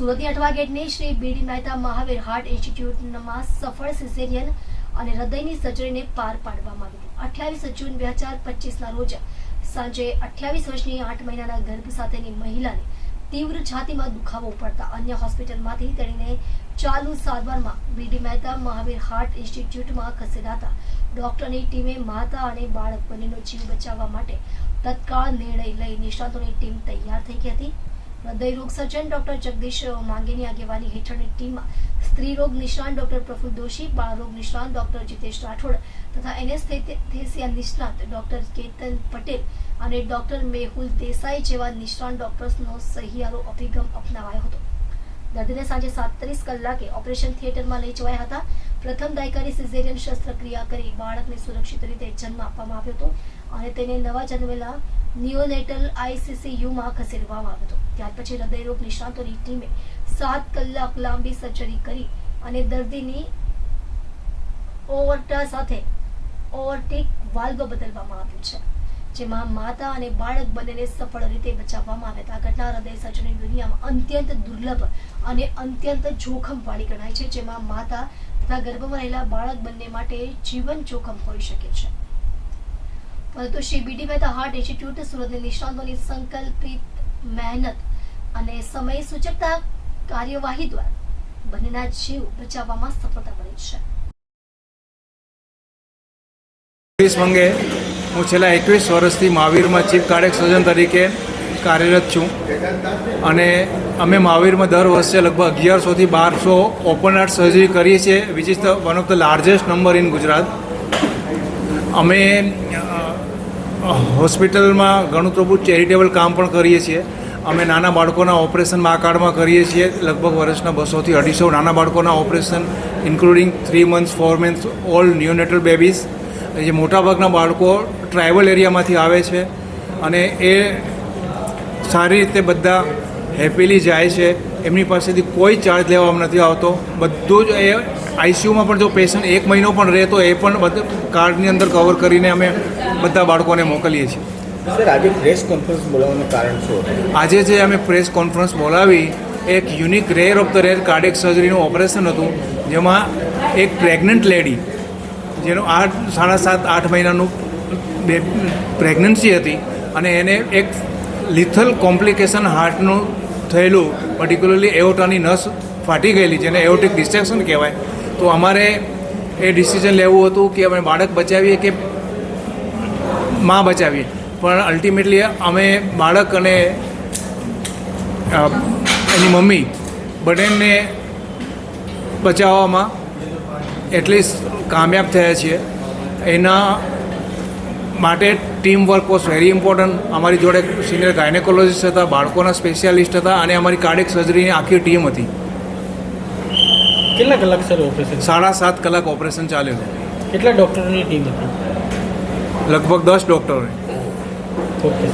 સુરતની Athwa ગેટની Shri B D Mehta Mahavir heart ઇન્સ્ટિટ્યૂટમાં સફળ caesarean અને હૃદયની સર્જરીને પાર પાડવામાં આવી અઠ્યાવીસ જૂન બે હજાર પચીસના રોજ સાંજે અઠ્યાવીસ વર્ષની આઠ મહિનાના ગર્ભ સાથેની મહિલાને તીવ્ર છાતીમાં દુખાવો પડતા અન્ય હોસ્પિટલમાંથી તેણીને ચાલુ સારવારમાં B D Mehta Mahavir heart ઇન્સ્ટિટ્યૂટમાં ખસેડાતા ડોક્ટરની ટીમે માતા અને બાળક બંનેનો જીવ બચાવવા માટે તત્કાળ નિર્ણય લઈ નિષ્ણાતોની ટીમ તૈયાર થઈ ગઈ હતી. હૃદય રોગ સર્જન ડોક્ટર જગદીશ માંગેની આગેવાની હેઠળની ટીમ સ્ત્રી રોગ નિષ્ણાંત ડોક્ટર પ્રફુલ દોશી, બાળ રોગ નિષ્ણાંત ડોક્ટર જીતેશ રાઠોડ તથા એનેસ્થેસિયા નિષ્ણાંત ડોક્ટર કેતન પટેલ અને ડોક્ટર મેહુલ દેસાઈ જેવા નિષ્ણાંત ડોક્ટર્સનો સહિયારો અભિગમ અપનાવાયો હતો. દર્દીને સાંજે સાતત્રીસ કલાકે ઓપરેશન થિયેટરમાં લઈ જવાયા હતા. પ્રથમ દાયકાની સિઝેરિયન શસ્ત્રક્રિયા કરી બાળકને સુરક્ષિત રીતે જન્મ આપવામાં આવ્યો હતો અને તેને નવા જન્મેલા નિયોનેટલ આઈસીસીયુમાં ખસેડવામાં આવ્યો હતો. ત્યાર પછી હૃદયરોગ નિષ્ણાતોની ટીમે સાત કલાક લાંબી સર્જરી કરી અને દર્દીની ઓવરટા સાથે ઓવરટેક વાલ્વ બદલવામાં આવ્યું છે, જેમાં માતા અને બાળક બંનેને સફળ રીતે બચાવવામાં આવ્યા હતા ઘટના હૃદય સર્જરી દુનિયામાં અત્યંત દુર્લભ અને અત્યંત જોખમવાળી ગણાય છે, જેમાં માતા તથા ગર્ભમાં રહેલા બાળક બંને માટે જીવન જોખમ હોઈ શકે છે. પરંતુ Shri B D Mehta heart institute સુરતની નિષ્ણાતોની સંકલ્પિત મહેનત અને સમય સૂચકતા કાર્યવાહી દ્વારા બંનેના જીવ બચાવવામાં સફળતા મળી છે. એકવીસ હું છેલ્લા એકવીસ વર્ષથી મહાવીરમાં ચીફ કાર્ડિયક સર્જન તરીકે કાર્યરત છું. અને અમે મહાવીરમાં દર વર્ષે લગભગ અગિયારસોથી બારસો ઓપન હાર્ટ સર્જરી કરીએ છીએ which is the one of the largest number in Gujarat. અમે હોસ્પિટલમાં ઘણું તો ચેરિટેબલ કામ પણ કરીએ છીએ. અમે નાના બાળકોના ઓપરેશન મા કાર્ડમાં કરીએ છીએ. લગભગ વર્ષના બસોથી અઢીસો નાના બાળકોના operation including three months four months all neonatal babies જે મોટાભાગના બાળકો ટ્રાઇબલ એરિયામાંથી આવે છે. અને એ સારી રીતે બધા હેપીલી જાય છે. એમની પાસેથી કોઈ ચાર્જ લેવામાં નથી આવતો. બધું જ એ આઈસીયુમાં પણ જો પેશન્ટ એક મહિનો પણ રહે તો એ પણ કાર્ડની અંદર કવર કરીને અમે બધા બાળકોને મોકલીએ છીએ. સર આજે પ્રેસ કોન્ફરન્સ બોલાવવાનું કારણ શું આજે જે અમે પ્રેસ કોન્ફરન્સ બોલાવી એક unique rare of the rare cardiac સર્જરીનું operation હતું જેમાં એક પ્રેગ્નન્ટ લેડી જેનું આઠ સાડા સાત આઠ મહિનાનું બે પ્રેગ્નન્સી હતી અને એને એક લિથલ કોમ્પ્લિકેશન હાર્ટનું થયેલું પર્ટિક્યુલરલી એઓટાની નસ ફાટી ગયેલી, જેને એઓટિક ડિસ્ટ્રેક્શન કહેવાય. તો અમારે એ ડિસિઝન લેવું હતું કે અમે બાળક બચાવીએ કે માં બચાવીએ. પણ અલ્ટિમેટલી અમે બાળક અને એની મમ્મી બંનેને બચાવવામાં એટલીસ્ટ કામયાબ થયા છીએ. એના માટે team work was very important અમારી જોડે સિનિયર ગાયનેકોલોજીસ્ટ હતા બાળકોના સ્પેશિયાલિસ્ટ હતા અને અમારી કાર્ડિક સર્જરીની આખી ટીમ હતી. કેટલા કલાક સર ઓપરેશન સાડા સાત કલાક ઓપરેશન ચાલ્યું કેટલા ડૉક્ટરોની ટીમ હતી? લગભગ દસ ડૉક્ટરોની ઓકે.